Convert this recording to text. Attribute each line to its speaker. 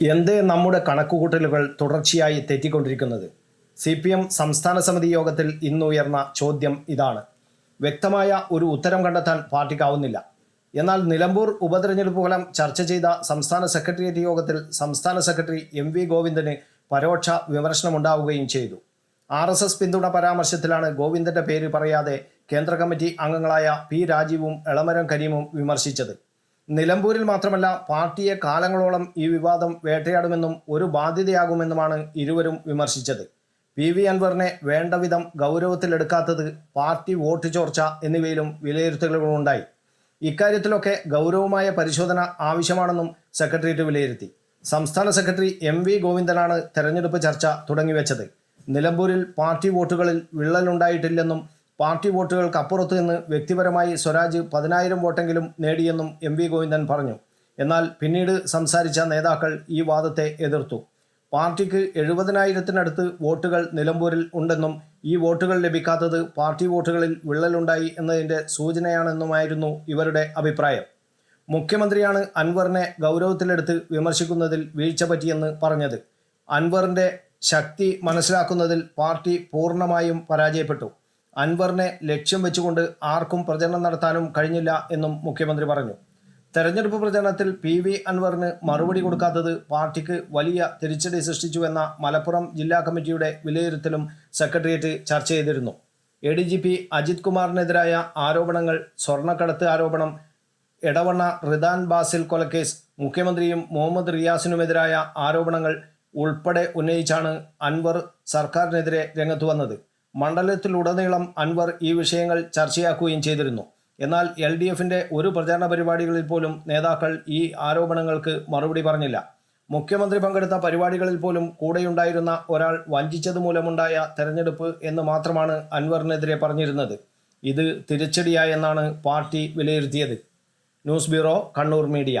Speaker 1: എന്തേ നമ്മുടെ കണക്കുകൂട്ടലുകൾ തുടർച്ചയായി തെറ്റിക്കൊണ്ടിരിക്കുന്നത്? സി പി എം സംസ്ഥാന സമിതി യോഗത്തിൽ ഇന്നുയർന്ന ചോദ്യം ഇതാണ്. വ്യക്തമായ ഒരു ഉത്തരം കണ്ടെത്താൻ പാർട്ടിക്കാവുന്നില്ല. എന്നാൽ നിലമ്പൂർ ഉപതെരഞ്ഞെടുപ്പ് ഫലം ചർച്ച ചെയ്ത സംസ്ഥാന സെക്രട്ടേറിയറ്റ് യോഗത്തിൽ സംസ്ഥാന സെക്രട്ടറി എം വി ഗോവിന്ദന് പരോക്ഷ വിമർശനമുണ്ടാവുകയും ചെയ്തു. ആർ എസ് എസ് പിന്തുണ പരാമർശത്തിലാണ് ഗോവിന്ദന്റെ പേര് പറയാതെ കേന്ദ്ര കമ്മിറ്റി അംഗങ്ങളായ പി രാജീവും എളമരം കരീമും വിമർശിച്ചത്. നിലമ്പൂരിൽ മാത്രമല്ല പാർട്ടിയെ കാലങ്ങളോളം ഈ വിവാദം വേട്ടയാടുമെന്നും ഒരു ബാധ്യതയാകുമെന്നുമാണ് ഇരുവരും വിമർശിച്ചത്. പി വി അൻവറിനെ വേണ്ടവിധം ഗൗരവത്തിലെടുക്കാത്തത് പാർട്ടി വോട്ട് ചോർച്ച എന്നിവയിലും വിലയിരുത്തലുകളുണ്ടായി. ഇക്കാര്യത്തിലൊക്കെ ഗൗരവമായ പരിശോധന ആവശ്യമാണെന്നും സെക്രട്ടേറിയറ്റ് വിലയിരുത്തി. സംസ്ഥാന സെക്രട്ടറി എം വി ഗോവിന്ദനാണ് തെരഞ്ഞെടുപ്പ് ചർച്ച തുടങ്ങിവെച്ചത്. നിലമ്പൂരിൽ പാർട്ടി വോട്ടുകളിൽ വിള്ളലുണ്ടായിട്ടില്ലെന്നും പാർട്ടി വോട്ടുകൾക്ക് അപ്പുറത്ത് നിന്ന് വ്യക്തിപരമായി സ്വരാജ് പതിനായിരം വോട്ടെങ്കിലും നേടിയെന്നും എം വി ഗോവിന്ദൻ പറഞ്ഞു. എന്നാൽ പിന്നീട് സംസാരിച്ച നേതാക്കൾ ഈ വാദത്തെ എതിർത്തു. പാർട്ടിക്ക് എഴുപതിനായിരത്തിനടുത്ത് വോട്ടുകൾ നിലമ്പൂരിൽ ഉണ്ടെന്നും ഈ വോട്ടുകൾ ലഭിക്കാത്തത് പാർട്ടി വോട്ടുകളിൽ വിള്ളലുണ്ടായി എന്നതിന്റെ സൂചനയാണെന്നുമായിരുന്നു ഇവരുടെ അഭിപ്രായം. മുഖ്യമന്ത്രിയാണ് അൻവറിനെ ഗൗരവത്തിലെടുത്ത് വിമർശിക്കുന്നതിൽ വീഴ്ച പറ്റിയെന്ന് പറഞ്ഞത്. അൻവറിന്റെ ശക്തി മനസ്സിലാക്കുന്നതിൽ പാർട്ടി പൂർണമായും പരാജയപ്പെട്ടു. അൻവറിനെ ലക്ഷ്യം വെച്ചുകൊണ്ട് ആർക്കും പ്രചരണം നടത്താനും കഴിഞ്ഞില്ല എന്നും മുഖ്യമന്ത്രി പറഞ്ഞു. തെരഞ്ഞെടുപ്പ് പ്രചരണത്തിൽ പി വി അൻവറിന് മറുപടി കൊടുക്കാത്തത് പാർട്ടിക്ക് വലിയ തിരിച്ചടി സൃഷ്ടിച്ചുവെന്ന മലപ്പുറം ജില്ലാ കമ്മിറ്റിയുടെ വിലയിരുത്തലും സെക്രട്ടേറിയറ്റ് ചർച്ച ചെയ്തിരുന്നു. A D G P Ajith കുമാറിനെതിരായ ആരോപണങ്ങൾ സ്വർണക്കടത്ത് ആരോപണം എടവണ്ണ റിദാൻ ബാസിൽ കൊലക്കേസ് മുഖ്യമന്ത്രിയും മുഹമ്മദ് റിയാസിനുമെതിരായ ആരോപണങ്ങൾ ഉൾപ്പെടെ ഉന്നയിച്ചാണ് അൻവർ സർക്കാരിനെതിരെ രംഗത്ത് വന്നത്. മണ്ഡലത്തിലുടനീളം അൻവർ ഈ വിഷയങ്ങൾ ചർച്ചയാക്കുകയും ചെയ്തിരുന്നു. എന്നാൽ എൽ ഡി എഫിന്റെ ഒരു പ്രചാരണ പരിപാടികളിൽ പോലും നേതാക്കൾ ഈ ആരോപണങ്ങൾക്ക് മറുപടി പറഞ്ഞില്ല. മുഖ്യമന്ത്രി പങ്കെടുത്ത പരിപാടികളിൽ പോലും കൂടെയുണ്ടായിരുന്ന ഒരാൾ വഞ്ചിച്ചത് മൂലമുണ്ടായ തെരഞ്ഞെടുപ്പ് എന്ന് മാത്രമാണ് അൻവറിനെതിരെ പറഞ്ഞിരുന്നത്. ഇത് തിരിച്ചടിയായെന്നാണ് പാർട്ടി വിലയിരുത്തിയത്. News bureau Kannur media.